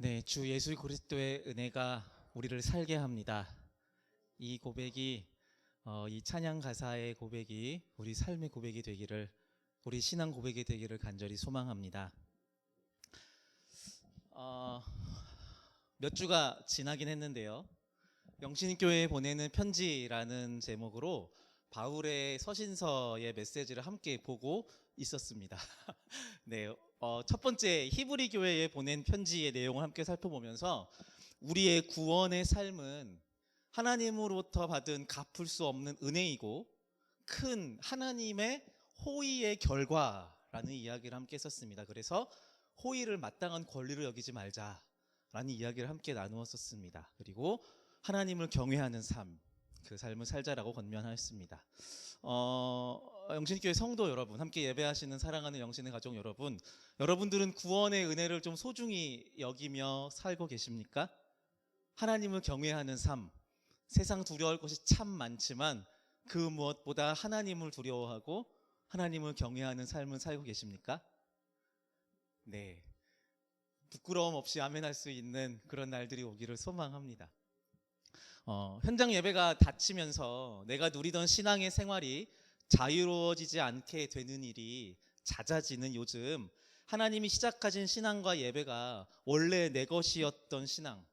네, 주 예수 그리스도의 은혜가 우리를 살게 합니다. 이 고백이 어, 이 찬양 가사의 고백이 우리 삶의 고백이 되기를 우리 신앙 고백이 되기를 간절히 소망합니다. 어, 몇 주가 지나긴 했는데요. 영신교회에 보내는 편지라는 제목으로 바울의 서신서의 메시지를 함께 보고 있었습니다. 네, 어, 첫 번째 히브리 교회에 보낸 편지의 내용을 함께 살펴보면서 우리의 구원의 삶은 하나님으로부터 받은 갚을 수 없는 은혜이고 큰 하나님의 호의의 결과라는 이야기를 함께 했었습니다. 그래서 호의를 마땅한 권리로 여기지 말자라는 이야기를 함께 나누었었습니다. 그리고 하나님을 경외하는 삶, 그 삶을 살자라고 권면하였습니다. 어, 영신교회 성도 여러분, 함께 예배하시는 사랑하는 영신의 가족 여러분, 여러분들은 구원의 은혜를 좀 소중히 여기며 살고 계십니까? 하나님을 경외하는 삶, 세상 두려울 것이 참 많지만 그 무엇보다 하나님을 두려워하고 하나님을 경외하는 삶을 살고 계십니까? 네. 부끄러움 없이 아멘할 수 있는 그런 날들이 오기를 소망합니다. 어, 현장 예배가 닫히면서 내가 누리던 신앙의 생활이 자유로워지지 않게 되는 일이 잦아지는 요즘 하나님이 시작하신 신앙과 예배가 원래 내 것이었던 신앙,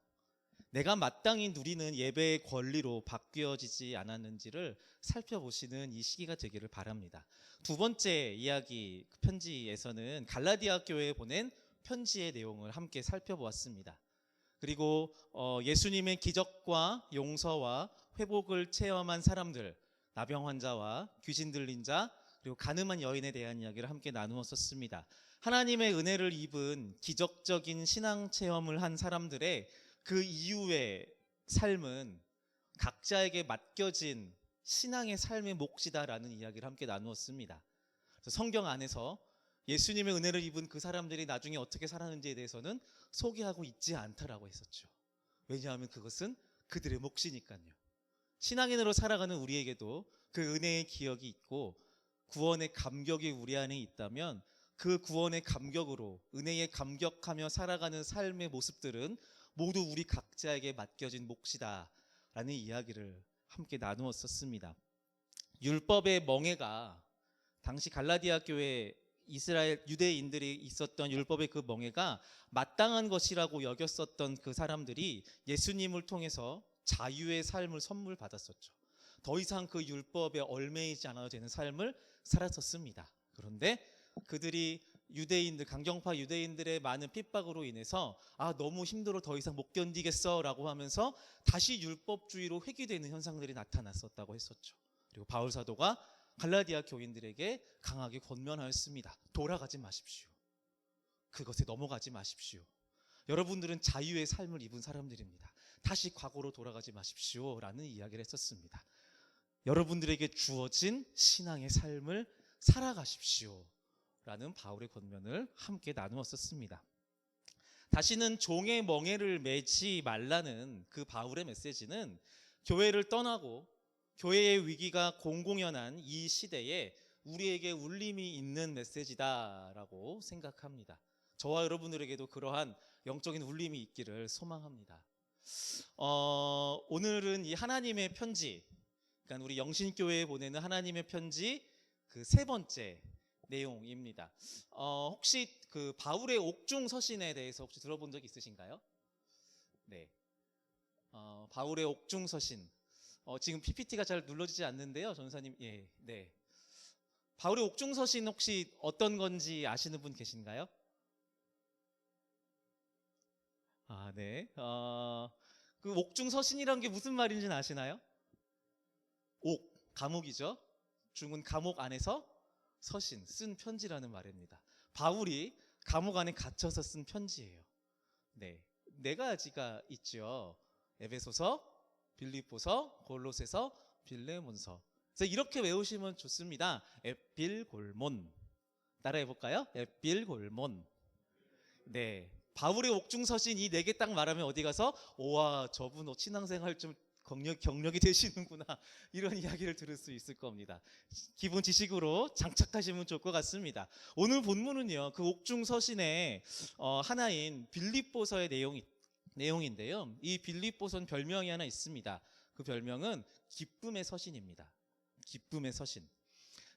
내가 마땅히 누리는 예배의 권리로 바뀌어지지 않았는지를 살펴보시는 이 시기가 되기를 바랍니다. 두 번째 이야기 그 편지에서는 갈라디아 교회에 보낸 편지의 내용을 함께 살펴보았습니다. 그리고 어, 예수님의 기적과 용서와 회복을 체험한 사람들, 나병 환자와 귀신 들린 자, 그리고 가늠한 여인에 대한 이야기를 함께 나누었었습니다. 하나님의 은혜를 입은 기적적인 신앙 체험을 한 사람들의 그 이후의 삶은 각자에게 맡겨진 신앙의 삶의 몫이다라는 이야기를 함께 나누었습니다. 성경 안에서 예수님의 은혜를 입은 그 사람들이 나중에 어떻게 살았는지에 대해서는 소개하고 있지 않다라고 했었죠. 왜냐하면 그것은 그들의 몫이니까요. 신앙인으로 살아가는 우리에게도 그 은혜의 기억이 있고 구원의 감격이 우리 안에 있다면 그 구원의 감격으로 은혜에 감격하며 살아가는 삶의 모습들은 모두 우리 각자에게 맡겨진 몫이다 라는 이야기를 함께 나누었었습니다. 율법의 멍해가 당시 갈라디아 교회 이스라엘 유대인들이 있었던 율법의 그 멍해가 마땅한 것이라고 여겼었던 그 사람들이 예수님을 통해서 자유의 삶을 선물 받았었죠. 더 이상 그 율법에 얽매이지 않아도 되는 삶을 살았었습니다. 그런데 그들이 유대인들 강경파 유대인들의 많은 핍박으로 인해서 아 너무 힘들어 더 이상 못 견디겠어라고 하면서 다시 율법주의로 회귀되는 현상들이 나타났었다고 했었죠. 그리고 바울 사도가 갈라디아 교인들에게 강하게 권면하였습니다. 돌아가지 마십시오. 그것에 넘어가지 마십시오. 여러분들은 자유의 삶을 입은 사람들입니다. 다시 과거로 돌아가지 마십시오 라는 이야기를 했었습니다. 여러분들에게 주어진 신앙의 삶을 살아가십시오. 라는 바울의 권면을 함께 나누었었습니다. 다시는 종의 멍에를 매지 말라는 그 바울의 메시지는 교회를 떠나고 교회의 위기가 공공연한 이 시대에 우리에게 울림이 있는 메시지다라고 생각합니다. 저와 여러분들에게도 그러한 영적인 울림이 있기를 소망합니다. 어, 오늘은 이 하나님의 편지, 그러니까 우리 영신교회에 보내는 하나님의 편지 그 세 번째 내용입니다. 어, 혹시 그 바울의 옥중 서신에 대해서 혹시 들어본 적 있으신가요? 네. 어, 바울의 옥중 서신. 어, 지금 PPT가 잘 눌러지지 않는데요, 전사님. 예, 네. 바울의 옥중 서신 혹시 어떤 건지 아시는 분 계신가요? 아, 네. 어, 그 옥중 서신이란 게 무슨 말인지는 아시나요? 옥, 감옥이죠. 중은 감옥 안에서 서신, 쓴 편지라는 말입니다. 바울이 감옥 안에 갇혀서 쓴 편지예요. 네. 네 가지가 있죠. 에베소서, 빌립보서, 골로새서, 빌레몬서. 그래서 이렇게 외우시면 좋습니다. 에필골몬. 따라해 볼까요? 에필골몬. 네. 바울의 옥중서신 이 네 개 딱 말하면 어디 가서 오와 저분 신앙생활 좀 경력, 경력이 되시는구나 이런 이야기를 들을 수 있을 겁니다. 기본 지식으로 장착하시면 좋을 것 같습니다. 오늘 본문은요 그 옥중 서신의 어, 하나인 빌립보서의 내용이 내용인데요. 이 빌립보선 별명이 하나 있습니다. 그 별명은 기쁨의 서신입니다. 기쁨의 서신.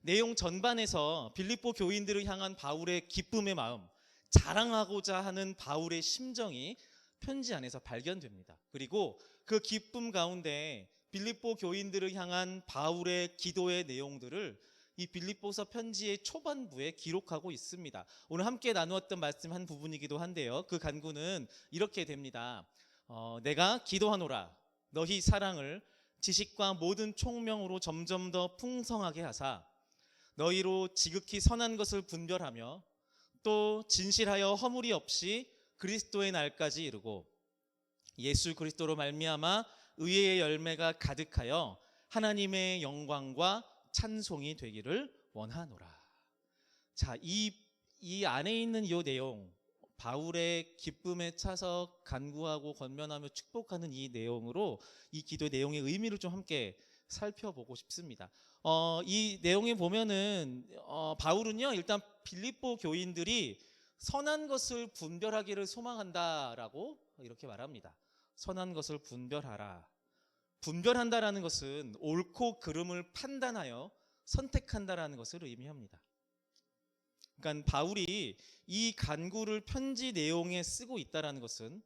내용 전반에서 빌립보 교인들을 향한 바울의 기쁨의 마음, 자랑하고자 하는 바울의 심정이 편지 안에서 발견됩니다. 그리고 그 기쁨 가운데 빌립보 교인들을 향한 바울의 기도의 내용들을 이 빌립보서 편지의 초반부에 기록하고 있습니다. 오늘 함께 나누었던 말씀 한 부분이기도 한데요. 그 간구는 이렇게 됩니다. 어, 내가 기도하노라 너희 사랑을 지식과 모든 총명으로 점점 더 풍성하게 하사 너희로 지극히 선한 것을 분별하며 또 진실하여 허물이 없이 그리스도의 날까지 이르고 예수 그리스도로 말미암아 의의 열매가 가득하여 하나님의 영광과 찬송이 되기를 원하노라. 자, 이, 이 안에 있는 이 내용, 바울의 기쁨에 차서 간구하고 권면하며 축복하는 이 내용으로 이 기도의 내용의 의미를 좀 함께 살펴보고 싶습니다. 어, 이 내용에 보면은 어, 바울은요 일단 빌립보 교인들이 선한 것을 분별하기를 소망한다라고 이렇게 말합니다. 선한 것을 분별하라. 분별한다라는 것은 옳고 그름을 판단하여 선택한다라는 것을 의미합니다. 그러니까 바울이 이 간구를 편지 내용에 쓰고 있다라는 것은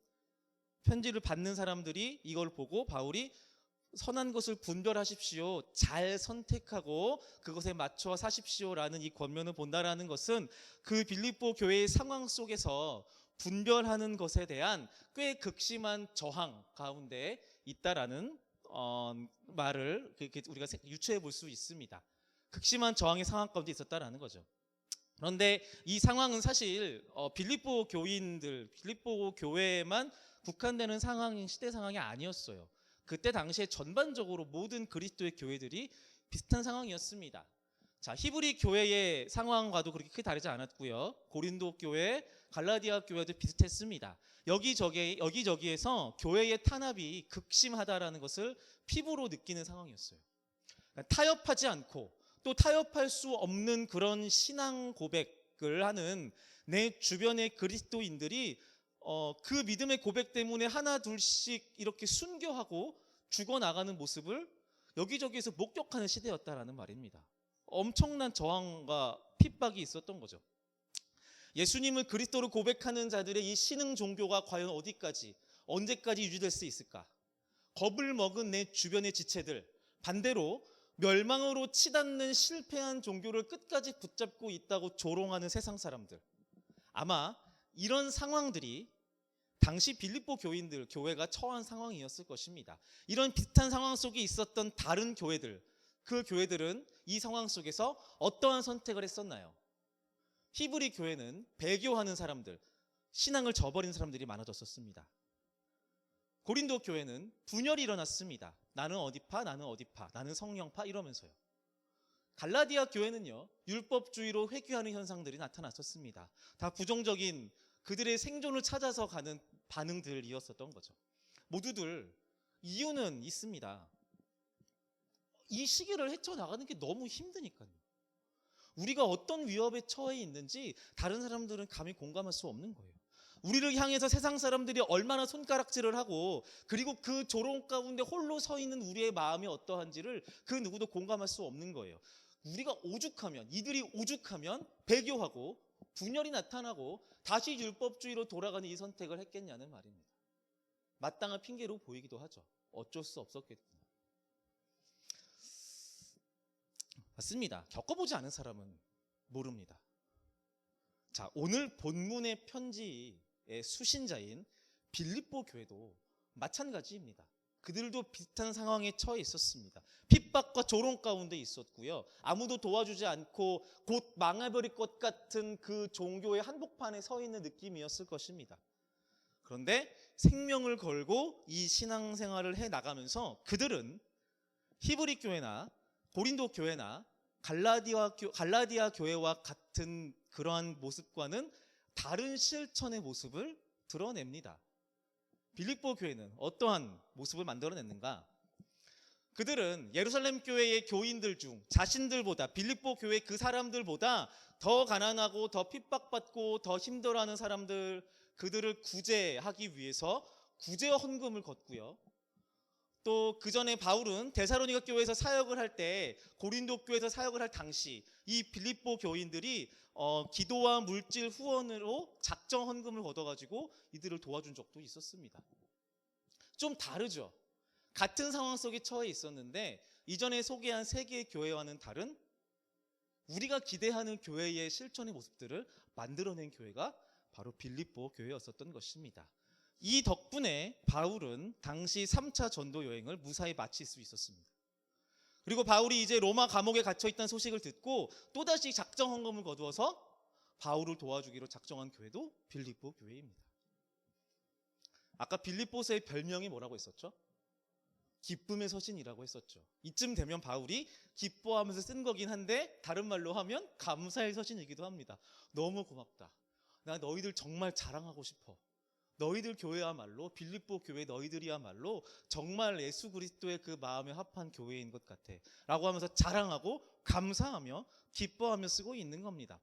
편지를 받는 사람들이 이걸 보고 바울이 선한 것을 분별하십시오. 잘 선택하고 그것에 맞춰 사십시오라는 이 권면을 본다라는 것은 그 빌립보 교회의 상황 속에서 분별하는 것에 대한 꽤 극심한 저항 가운데 있다라는 어, 말을 그- 그 우리가 세- 유추해 볼 수 있습니다. 극심한 저항의 상황 가운데 있었다라는 거죠. 그런데 이 상황은 사실 어, 빌립보 교인들, 빌립보 교회에만 국한되는 상황인 시대 상황이 아니었어요. 그때 당시에 전반적으로 모든 그리스도의 교회들이 비슷한 상황이었습니다. 자, 히브리 교회의 상황과도 그렇게 크게 다르지 않았고요. 고린도 교회, 갈라디아 교회도 비슷했습니다. 여기저기 여기저기에서 교회의 탄압이 극심하다라는 것을 피부로 느끼는 상황이었어요. 그러니까 타협하지 않고 또 타협할 수 없는 그런 신앙 고백을 하는 내 주변의 그리스도인들이 어, 그 믿음의 고백 때문에 하나 둘씩 이렇게 순교하고 죽어나가는 모습을 여기저기에서 목격하는 시대였다라는 말입니다. 엄청난 저항과 핍박이 있었던 거죠. 예수님을 그리스도로 고백하는 자들의 이 신흥 종교가 과연 어디까지 언제까지 유지될 수 있을까? 겁을 먹은 내 주변의 지체들 반대로 멸망으로 치닫는 실패한 종교를 끝까지 붙잡고 있다고 조롱하는 세상 사람들. 아마 이런 상황들이 당시 빌립보 교인들 교회가 처한 상황이었을 것입니다. 이런 비슷한 상황 속에 있었던 다른 교회들 그 교회들은 이 상황 속에서 어떠한 선택을 했었나요? 히브리 교회는 배교하는 사람들, 신앙을 저버린 사람들이 많아졌었습니다. 고린도 교회는 분열이 일어났습니다. 나는 어디파, 나는 어디파, 나는 성령파 이러면서요. 갈라디아 교회는요, 율법주의로 회귀하는 현상들이 나타났었습니다. 다 부정적인 그들의 생존을 찾아서 가는 반응들이었었던 거죠. 모두들 이유는 있습니다. 이 시기를 헤쳐나가는 게 너무 힘드니까요. 우리가 어떤 위협에 처해 있는지 다른 사람들은 감히 공감할 수 없는 거예요. 우리를 향해서 세상 사람들이 얼마나 손가락질을 하고 그리고 그 조롱 가운데 홀로 서 있는 우리의 마음이 어떠한지를 그 누구도 공감할 수 없는 거예요. 우리가 오죽하면 이들이 오죽하면 배교하고 분열이 나타나고 다시 율법주의로 돌아가는 이 선택을 했겠냐는 말입니다. 마땅한 핑계로 보이기도 하죠. 어쩔 수 없었겠구나. 맞습니다. 겪어보지 않은 사람은 모릅니다. 자, 오늘 본문의 편지의 수신자인 빌립보 교회도 마찬가지입니다. 그들도 비슷한 상황에 처해 있었습니다. 핍박과 조롱 가운데 있었고요. 아무도 도와주지 않고 곧 망해버릴 것 같은 그 종교의 한복판에 서 있는 느낌이었을 것입니다. 그런데 생명을 걸고 이 신앙생활을 해 나가면서 그들은 히브리 교회나 고린도 교회나 갈라디아, 교, 갈라디아 교회와 같은 그러한 모습과는 다른 실천의 모습을 드러냅니다. 빌립보 교회는 어떠한 모습을 만들어냈는가? 그들은 예루살렘 교회의 교인들 중 자신들보다 빌립보 교회 그 사람들보다 더 가난하고 더 핍박받고 더 힘들어하는 사람들 그들을 구제하기 위해서 구제 헌금을 걷고요. 또 그 전에 바울은 데사로니가 교회에서 사역을 할 때 고린도 교회에서 사역을 할 당시 이 빌립보 교인들이 어, 기도와 물질 후원으로 작정 헌금을 걷어가지고 이들을 도와준 적도 있었습니다. 좀 다르죠. 같은 상황 속에 처해 있었는데 이전에 소개한 세 개의 교회와는 다른 우리가 기대하는 교회의 실천의 모습들을 만들어낸 교회가 바로 빌립보 교회였었던 것입니다. 이 덕분에 바울은 당시 3차 전도 여행을 무사히 마칠 수 있었습니다. 그리고 바울이 이제 로마 감옥에 갇혀 있다는 소식을 듣고 또다시 작정 헌금을 거두어서 바울을 도와주기로 작정한 교회도 빌립보 교회입니다. 아까 빌립보서의 별명이 뭐라고 했었죠? 기쁨의 서신이라고 했었죠. 이쯤 되면 바울이 기뻐하면서 쓴 거긴 한데 다른 말로 하면 감사의 서신이기도 합니다. 너무 고맙다. 나 너희들 정말 자랑하고 싶어. 너희들 교회야말로 빌립보 교회 너희들이야말로 정말 예수 그리스도의 그 마음에 합한 교회인 것 같아. 라고 하면서 자랑하고 감사하며 기뻐하며 쓰고 있는 겁니다.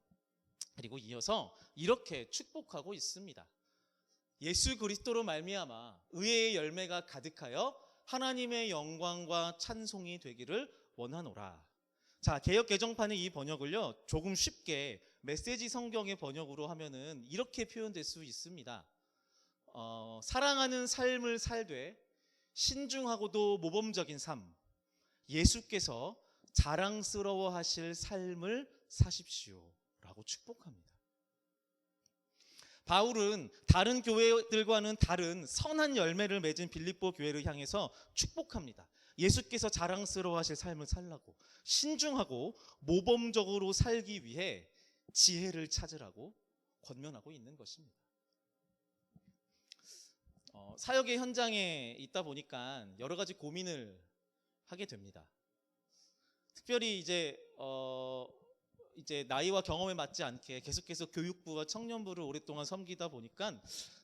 그리고 이어서 이렇게 축복하고 있습니다. 예수 그리스도로 말미암아 의의 열매가 가득하여 하나님의 영광과 찬송이 되기를 원하노라. 자, 개혁 개정판의 이 번역을요. 조금 쉽게 메시지 성경의 번역으로 하면은 이렇게 표현될 수 있습니다. 어, 사랑하는 삶을 살되 신중하고도 모범적인 삶. 예수께서 자랑스러워 하실 삶을 사십시오. 라고 축복합니다. 바울은 다른 교회들과는 다른 선한 열매를 맺은 빌립보 교회를 향해서 축복합니다. 예수께서 자랑스러워 하실 삶을 살라고 신중하고 모범적으로 살기 위해 지혜를 찾으라고 권면하고 있는 것입니다. 어, 사역의 현장에 있다 보니까 여러 가지 고민을 하게 됩니다. 특별히 이제 어, 이제 나이와 경험에 맞지 않게 계속해서 교육부와 청년부를 오랫동안 섬기다 보니까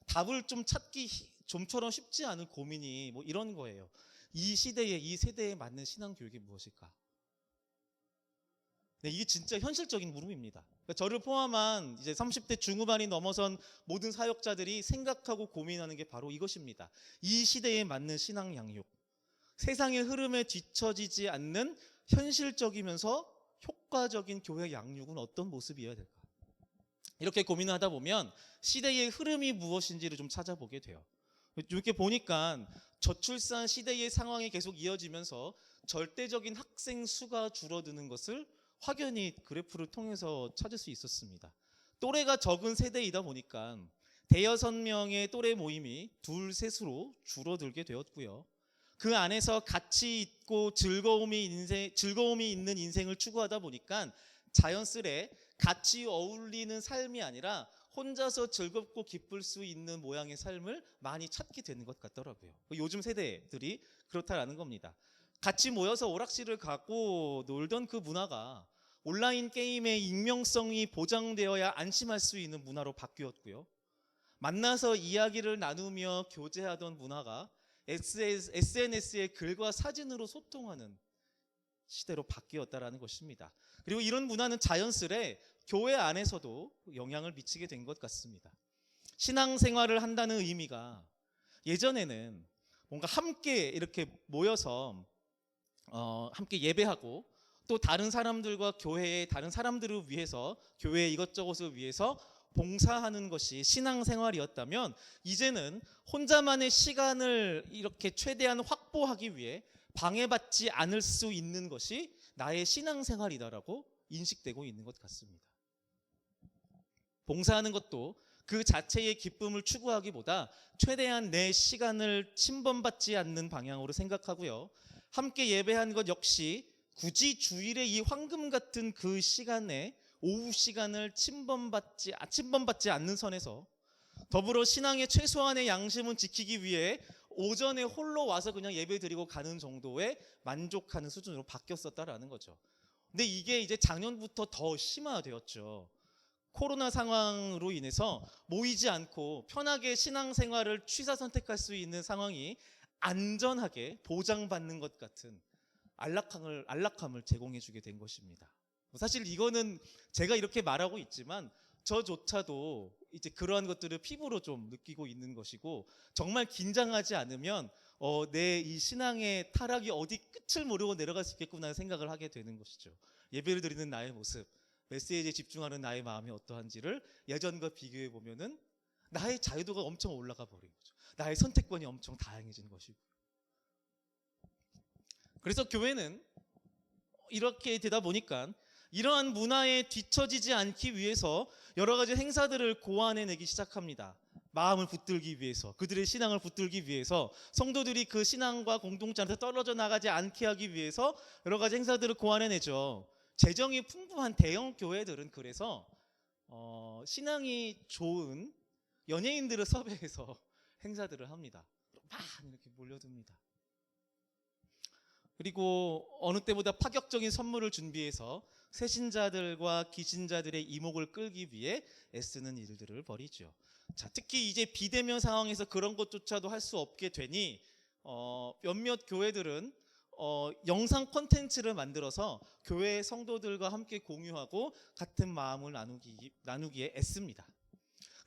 답을 좀 찾기 히- 좀처럼 쉽지 않은 고민이 뭐 이런 거예요. 이 시대에 이 세대에 맞는 신앙 교육이 무엇일까? 네, 이게 진짜 현실적인 물음입니다. 그러니까 저를 포함한 이제 30대 중후반이 넘어선 모든 사역자들이 생각하고 고민하는 게 바로 이것입니다. 이 시대에 맞는 신앙 양육. 세상의 흐름에 뒤처지지 않는 현실적이면서 효과적인 교회 양육은 어떤 모습이어야 될까? 이렇게 고민을 하다 보면 시대의 흐름이 무엇인지를 좀 찾아보게 돼요. 이렇게 보니까 저출산 시대의 상황이 계속 이어지면서 절대적인 학생 수가 줄어드는 것을 확연히 그래프를 통해서 찾을 수 있었습니다. 또래가 적은 세대이다 보니까 대여섯 명의 또래 모임이 둘, 셋으로 줄어들게 되었고요. 그 안에서 가치 있고 즐거움이 인생 즐거움이 있는 인생을 추구하다 보니까 자연스레 같이 어울리는 삶이 아니라 혼자서 즐겁고 기쁠 수 있는 모양의 삶을 많이 찾게 되는 것 같더라고요. 요즘 세대들이 그렇다라는 겁니다. 같이 모여서 오락실을 가고 놀던 그 문화가 온라인 게임의 익명성이 보장되어야 안심할 수 있는 문화로 바뀌었고요. 만나서 이야기를 나누며 교제하던 문화가 SNS의 글과 사진으로 소통하는 시대로 바뀌었다라는 것입니다. 그리고 이런 문화는 자연스레 교회 안에서도 영향을 미치게 된 것 같습니다. 신앙생활을 한다는 의미가 예전에는 뭔가 함께 이렇게 모여서 어, 함께 예배하고 또 다른 사람들과 교회의 다른 사람들을 위해서 교회 이것저것을 위해서 봉사하는 것이 신앙생활이었다면 이제는 혼자만의 시간을 이렇게 최대한 확보하기 위해 방해받지 않을 수 있는 것이 나의 신앙생활이다라고 인식되고 있는 것 같습니다. 봉사하는 것도 그 자체의 기쁨을 추구하기보다 최대한 내 시간을 침범받지 않는 방향으로 생각하고요. 함께 예배한 것 역시 굳이 주일의 이 황금 같은 그 시간에 오후 시간을 침범받지 아, 침범받지 않는 선에서 더불어 신앙의 최소한의 양심은 지키기 위해 오전에 홀로 와서 그냥 예배 드리고 가는 정도의 만족하는 수준으로 바뀌었었다라는 거죠. 근데 이게 이제 작년부터 더 심화되었죠. 코로나 상황으로 인해서 모이지 않고 편하게 신앙생활을 취사 선택할 수 있는 상황이 안전하게 보장받는 것 같은 안락함을 안락함을 제공해 주게 된 것입니다. 사실 이거는 제가 이렇게 말하고 있지만 저조차도 이제 그러한 것들을 피부로 좀 느끼고 있는 것이고 정말 긴장하지 않으면 어, 내 이 신앙의 타락이 어디 끝을 모르고 내려갈 수 있겠구나 생각을 하게 되는 것이죠. 예배를 드리는 나의 모습, 메시지에 집중하는 나의 마음이 어떠한지를 예전과 비교해 보면은 나의 자유도가 엄청 올라가 버린 거죠. 나의 선택권이 엄청 다양해진 것이고. 그래서 교회는 이렇게 되다 보니까 이러한 문화에 뒤처지지 않기 위해서 여러 가지 행사들을 고안해 내기 시작합니다. 마음을 붙들기 위해서, 그들의 신앙을 붙들기 위해서, 성도들이 그 신앙과 공동체 안에서 떨어져 나가지 않게 하기 위해서 여러 가지 행사들을 고안해 내죠. 재정이 풍부한 대형 교회들은 그래서 어, 신앙이 좋은 연예인들을 섭외해서 행사들을 합니다. 막 이렇게 몰려듭니다. 그리고 어느 때보다 파격적인 선물을 준비해서 새신자들과 기신자들의 이목을 끌기 위해 애쓰는 일들을 벌이죠. 자, 특히 이제 비대면 상황에서 그런 것조차도 할 수 없게 되니 어, 몇몇 교회들은 어, 영상 콘텐츠를 만들어서 교회 성도들과 함께 공유하고 같은 마음을 나누기, 나누기에 애씁니다.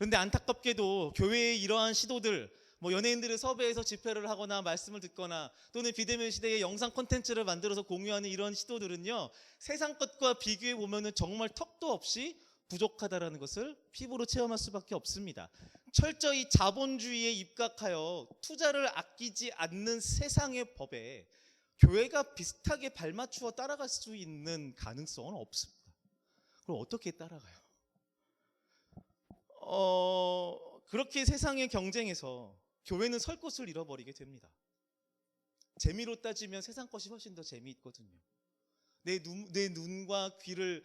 그런데 안타깝게도 교회의 이러한 시도들, 뭐 연예인들을 섭외해서 집회를 하거나 말씀을 듣거나 또는 비대면 시대에 영상 콘텐츠를 만들어서 공유하는 이런 시도들은요 세상 것과 비교해 보면은 정말 턱도 없이 부족하다라는 것을 피부로 체험할 수밖에 없습니다. 철저히 자본주의에 입각하여 투자를 아끼지 않는 세상의 법에 교회가 비슷하게 발맞추어 따라갈 수 있는 가능성은 없습니다. 그럼 어떻게 따라가요? 어, 그렇게 세상의 경쟁에서 교회는 설 곳을 잃어버리게 됩니다. 재미로 따지면 세상 것이 훨씬 더 재미있거든요. 내, 눈, 내 눈과 귀를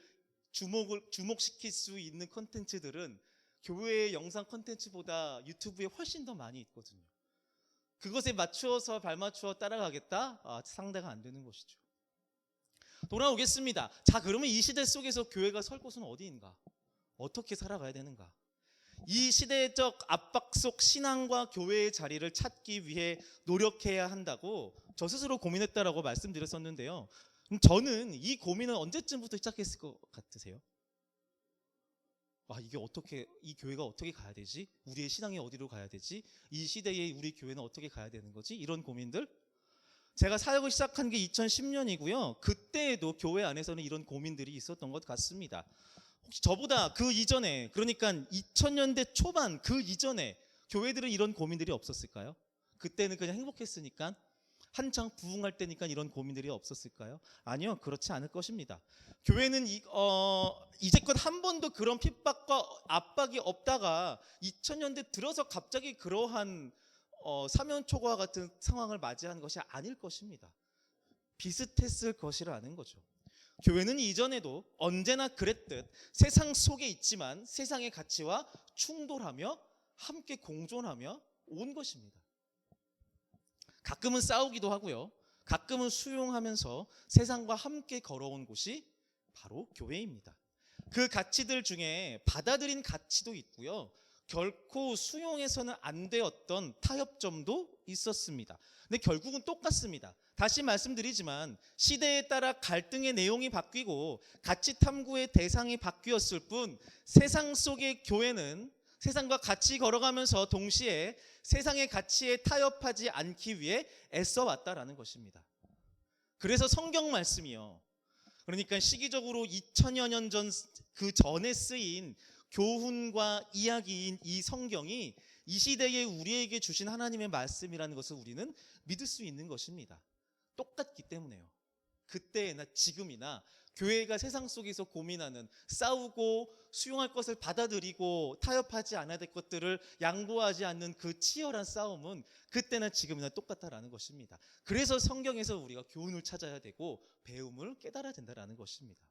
주목을, 주목시킬 수 있는 컨텐츠들은 교회의 영상 컨텐츠보다 유튜브에 훨씬 더 많이 있거든요. 그것에 맞추어서 발맞추어 따라가겠다? 아, 상대가 안 되는 것이죠. 돌아오겠습니다. 자, 그러면 이 시대 속에서 교회가 설 곳은 어디인가? 어떻게 살아가야 되는가? 이 시대적 압박 속 신앙과 교회의 자리를 찾기 위해 노력해야 한다고 저 스스로 고민했다라고 말씀드렸었는데요. 그럼 저는 이 고민은 언제쯤부터 시작했을 것 같으세요? 아, 이게 어떻게, 이 교회가 어떻게 가야 되지? 우리의 신앙이 어디로 가야 되지? 이 시대에 우리 교회는 어떻게 가야 되는 거지? 이런 고민들? 제가 사역을 시작한 게 2010년이고요. 그때에도 교회 안에서는 이런 고민들이 있었던 것 같습니다. 혹시 저보다 그 이전에, 그러니까 2000년대 초반 그 이전에 교회들은 이런 고민들이 없었을까요? 그때는 그냥 행복했으니까 한창 부흥할 때니까 이런 고민들이 없었을까요? 아니요, 그렇지 않을 것입니다. 교회는 이, 어, 이제껏 한 번도 그런 핍박과 압박이 없다가 2000년대 들어서 갑자기 그러한 어, 사면초과 같은 상황을 맞이한 것이 아닐 것입니다. 비슷했을 것이라는 거죠. 교회는 이전에도 언제나 그랬듯 세상 속에 있지만 세상의 가치와 충돌하며 함께 공존하며 온 것입니다. 가끔은 싸우기도 하고요. 가끔은 수용하면서 세상과 함께 걸어온 곳이 바로 교회입니다. 그 가치들 중에 받아들인 가치도 있고요. 결코 수용해서는 안 되었던 타협점도 있었습니다. 근데 결국은 똑같습니다. 다시 말씀드리지만 시대에 따라 갈등의 내용이 바뀌고 가치 탐구의 대상이 바뀌었을 뿐 세상 속의 교회는 세상과 같이 걸어가면서 동시에 세상의 가치에 타협하지 않기 위해 애써 왔다라는 것입니다. 그래서 성경 말씀이요. 그러니까 시기적으로 2000여 년 전 그 전에 쓰인 교훈과 이야기인 이 성경이 이 시대에 우리에게 주신 하나님의 말씀이라는 것을 우리는 믿을 수 있는 것입니다. 똑같기 때문에요. 그때나 지금이나 교회가 세상 속에서 고민하는 싸우고 수용할 것을 받아들이고 타협하지 않아야 될 것들을 양보하지 않는 그 치열한 싸움은 그때나 지금이나 똑같다라는 것입니다. 그래서 성경에서 우리가 교훈을 찾아야 되고 배움을 깨달아야 된다라는 것입니다.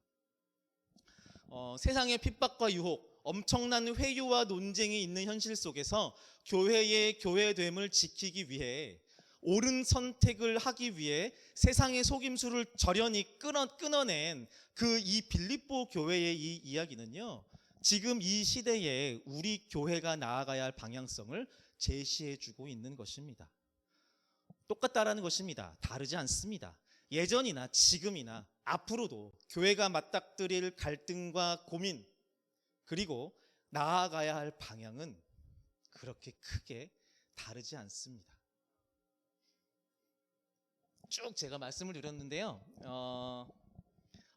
어, 세상의 핍박과 유혹, 엄청난 회유와 논쟁이 있는 현실 속에서 교회의 교회됨을 지키기 위해 옳은 선택을 하기 위해 세상의 속임수를 절연히 끊어, 끊어낸 그 이 빌립보 교회의 이 이야기는요. 지금 이 시대에 우리 교회가 나아가야 할 방향성을 제시해 주고 있는 것입니다. 똑같다라는 것입니다. 다르지 않습니다. 예전이나 지금이나 앞으로도 교회가 맞닥뜨릴 갈등과 고민 그리고 나아가야 할 방향은 그렇게 크게 다르지 않습니다. 쭉 제가 말씀을 드렸는데요. 어,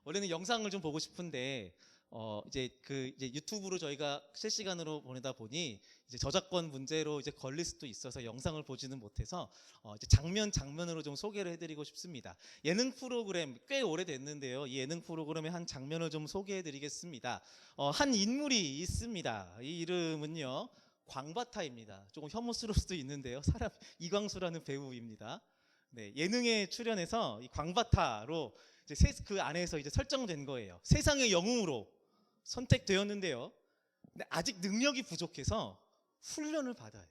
원래는 영상을 좀 보고 싶은데 어, 이제 그 이제 유튜브로 저희가 실시간으로 보내다 보니 이제 저작권 문제로 이제 걸릴 수도 있어서 영상을 보지는 못해서 어, 이제 장면 장면으로 좀 소개를 해드리고 싶습니다. 예능 프로그램 꽤 오래됐는데요. 이 예능 프로그램의 한 장면을 좀 소개해드리겠습니다. 어, 한 인물이 있습니다. 이 이름은요 광바타입니다. 조금 혐오스러울 수도 있는데요. 사람 이광수라는 배우입니다. 네, 예능에 출연해서 이 광바타로 이제 세- 그 안에서 이제 설정된 거예요. 세상의 영웅으로 선택되었는데요. 근데 아직 능력이 부족해서 훈련을 받아요.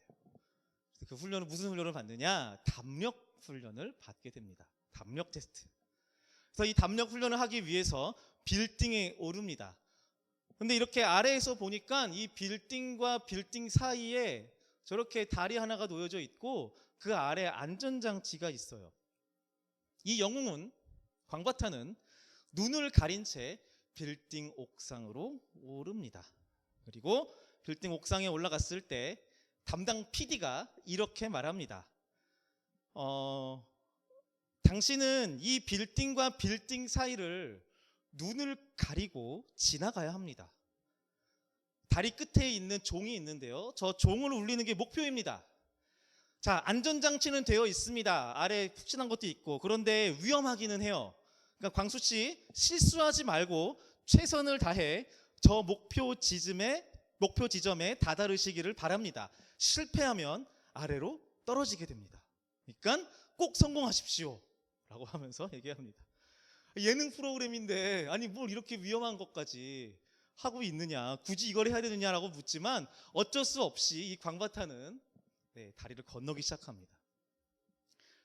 그 훈련을 무슨 훈련을 받느냐? 담력 훈련을 받게 됩니다. 담력 테스트. 그래서 이 담력 훈련을 하기 위해서 빌딩에 오릅니다. 근데 이렇게 아래에서 보니까 이 빌딩과 빌딩 사이에 저렇게 다리 하나가 놓여져 있고 그 아래 안전장치가 있어요. 이 영웅은 광바타는 눈을 가린 채 빌딩 옥상으로 오릅니다. 그리고 빌딩 옥상에 올라갔을 때 담당 PD가 이렇게 말합니다. 어, 당신은 이 빌딩과 빌딩 사이를 눈을 가리고 지나가야 합니다. 다리 끝에 있는 종이 있는데요. 저 종을 울리는 게 목표입니다. 자, 안전장치는 되어 있습니다. 아래 푹신한 것도 있고. 그런데 위험하기는 해요. 그러니까 광수 씨 실수하지 말고 최선을 다해 저 목표 지점에 목표 지점에 다다르시기를 바랍니다. 실패하면 아래로 떨어지게 됩니다. 그러니까 꼭 성공하십시오. 라고 하면서 얘기합니다. 예능 프로그램인데 아니 뭘 이렇게 위험한 것까지 하고 있느냐 굳이 이걸 해야 되느냐라고 묻지만 어쩔 수 없이 이 광바타는 네, 다리를 건너기 시작합니다.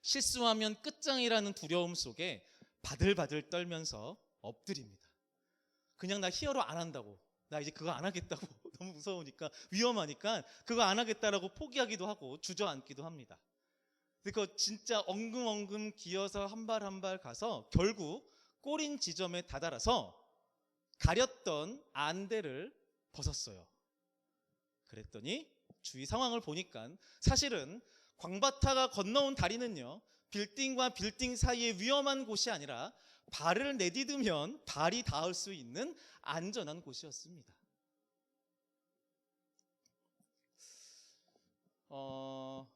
실수하면 끝장이라는 두려움 속에 바들바들 떨면서 엎드립니다. 그냥 나 히어로 안 한다고. 나 이제 그거 안 하겠다고. 너무 무서우니까 위험하니까 그거 안 하겠다라고 포기하기도 하고 주저앉기도 합니다. 그거 진짜 엉금엉금 기어서 한 발 한 발 가서 결국 꼬린 지점에 다다라서 가렸던 안대를 벗었어요. 그랬더니 주위 상황을 보니까 사실은 광바타가 건너온 다리는요 빌딩과 빌딩 사이의 위험한 곳이 아니라 발을 내디디면 발이 닿을 수 있는 안전한 곳이었습니다. 어,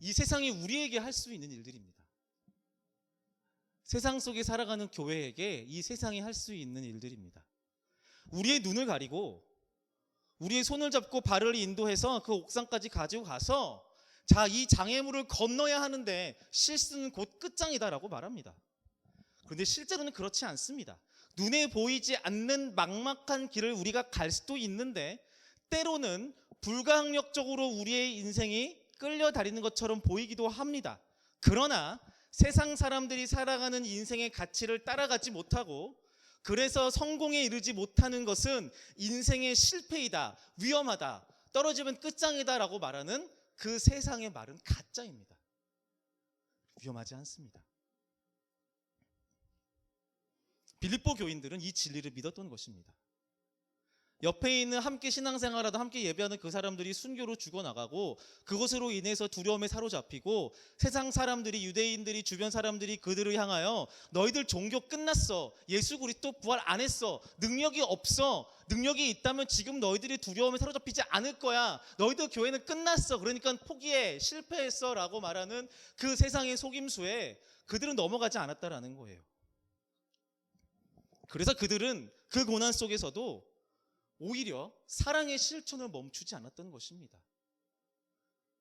이 세상이 우리에게 할 수 있는 일들입니다. 세상 속에 살아가는 교회에게 이 세상이 할 수 있는 일들입니다. 우리의 눈을 가리고 우리의 손을 잡고 발을 인도해서 그 옥상까지 가지고 가서 자, 이 장애물을 건너야 하는데 실수는 곧 끝장이다라고 말합니다. 그런데 실제로는 그렇지 않습니다. 눈에 보이지 않는 막막한 길을 우리가 갈 수도 있는데 때로는 불가항력적으로 우리의 인생이 끌려다니는 것처럼 보이기도 합니다. 그러나 세상 사람들이 살아가는 인생의 가치를 따라가지 못하고 그래서 성공에 이르지 못하는 것은 인생의 실패이다, 위험하다, 떨어지면 끝장이다라고 말하는 그 세상의 말은 가짜입니다. 위험하지 않습니다. 빌립보 교인들은 이 진리를 믿었던 것입니다. 옆에 있는 함께 신앙생활하다 함께 예배하는 그 사람들이 순교로 죽어나가고 그것으로 인해서 두려움에 사로잡히고 세상 사람들이 유대인들이 주변 사람들이 그들을 향하여 너희들 종교 끝났어. 예수 그리스도 부활 안 했어. 능력이 없어. 능력이 있다면 지금 너희들이 두려움에 사로잡히지 않을 거야. 너희들 교회는 끝났어. 그러니까 포기해. 실패했어 라고 말하는 그 세상의 속임수에 그들은 넘어가지 않았다라는 거예요. 그래서 그들은 그 고난 속에서도 오히려 사랑의 실천을 멈추지 않았던 것입니다.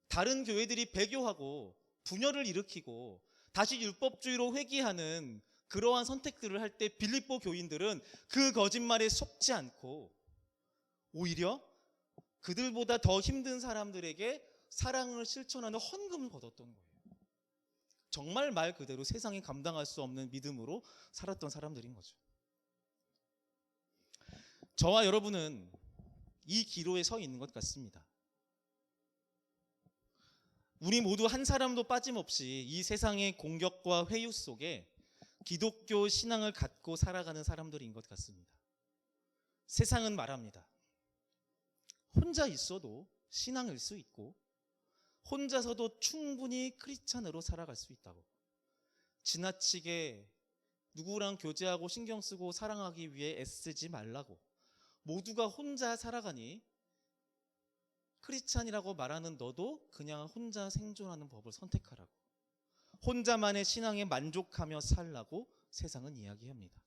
다른 교회들이 배교하고 분열을 일으키고 다시 율법주의로 회귀하는 그러한 선택들을 할 때 빌립보 교인들은 그 거짓말에 속지 않고 오히려 그들보다 더 힘든 사람들에게 사랑을 실천하는 헌금을 거뒀던 거예요. 정말 말 그대로 세상이 감당할 수 없는 믿음으로 살았던 사람들인 거죠. 저와 여러분은 이 기로에 서 있는 것 같습니다. 우리 모두 한 사람도 빠짐없이 이 세상의 공격과 회유 속에 기독교 신앙을 갖고 살아가는 사람들인 것 같습니다. 세상은 말합니다. 혼자 있어도 신앙일 수 있고 혼자서도 충분히 크리스찬으로 살아갈 수 있다고. 지나치게 누구랑 교제하고 신경 쓰고 사랑하기 위해 애쓰지 말라고. 모두가 혼자 살아가니 크리스찬이라고 말하는 너도 그냥 혼자 생존하는 법을 선택하라고. 혼자만의 신앙에 만족하며 살라고 세상은 이야기합니다.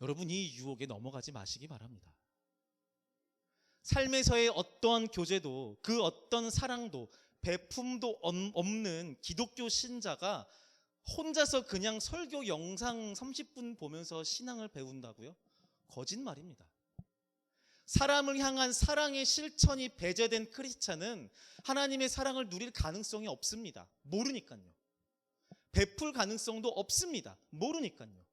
여러분 이 유혹에 넘어가지 마시기 바랍니다. 삶에서의 어떠한 교제도 그 어떤 사랑도 배품도 없- 없는 기독교 신자가 혼자서 그냥 설교 영상 30분 보면서 신앙을 배운다고요? 거짓말입니다. 사람을 향한 사랑의 실천이 배제된 크리스찬은 하나님의 사랑을 누릴 가능성이 없습니다. 모르니까요. 베풀 가능성도 없습니다. 모르니까요.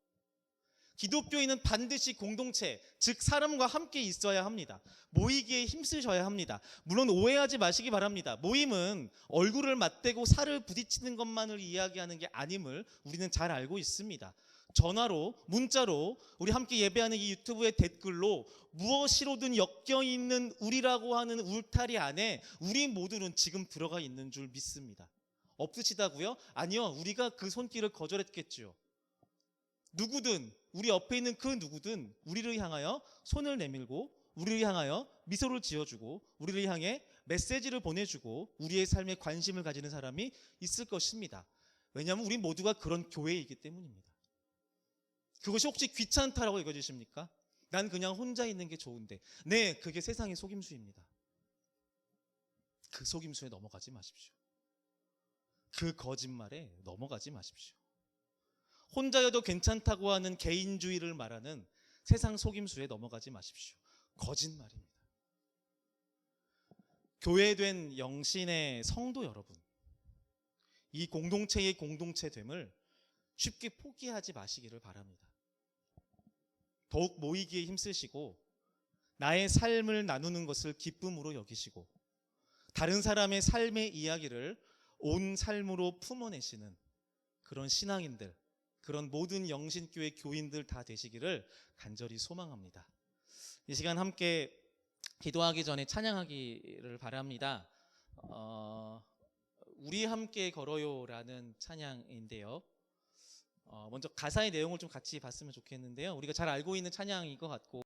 기독교인은 반드시 공동체, 즉 사람과 함께 있어야 합니다. 모이기에 힘쓰셔야 합니다. 물론 오해하지 마시기 바랍니다. 모임은 얼굴을 맞대고 살을 부딪히는 것만을 이야기하는 게 아님을 우리는 잘 알고 있습니다. 전화로, 문자로, 우리 함께 예배하는 이 유튜브의 댓글로 무엇이로든 엮여 있는 우리라고 하는 울타리 안에 우리 모두는 지금 들어가 있는 줄 믿습니다. 없으시다고요? 아니요. 우리가 그 손길을 거절했겠죠. 누구든 우리 옆에 있는 그 누구든 우리를 향하여 손을 내밀고 우리를 향하여 미소를 지어주고 우리를 향해 메시지를 보내주고 우리의 삶에 관심을 가지는 사람이 있을 것입니다. 왜냐하면 우리 모두가 그런 교회이기 때문입니다. 그것이 혹시 귀찮다라고 여겨지십니까? 난 그냥 혼자 있는 게 좋은데. 네, 그게 세상의 속임수입니다. 그 속임수에 넘어가지 마십시오. 그 거짓말에 넘어가지 마십시오. 혼자여도 괜찮다고 하는 개인주의를 말하는 세상 속임수에 넘어가지 마십시오. 거짓말입니다. 교회된 영신의 성도 여러분, 이 공동체의 공동체됨을 쉽게 포기하지 마시기를 바랍니다. 더욱 모이기에 힘쓰시고 나의 삶을 나누는 것을 기쁨으로 여기시고 다른 사람의 삶의 이야기를 온 삶으로 품어내시는 그런 신앙인들, 그런 모든 영신교회 교인들 다 되시기를 간절히 소망합니다. 이 시간 함께 기도하기 전에 찬양하기를 바랍니다. 어, 우리 함께 걸어요라는 찬양인데요. 어, 먼저 가사의 내용을 좀 같이 봤으면 좋겠는데요. 우리가 잘 알고 있는 찬양인 것 같고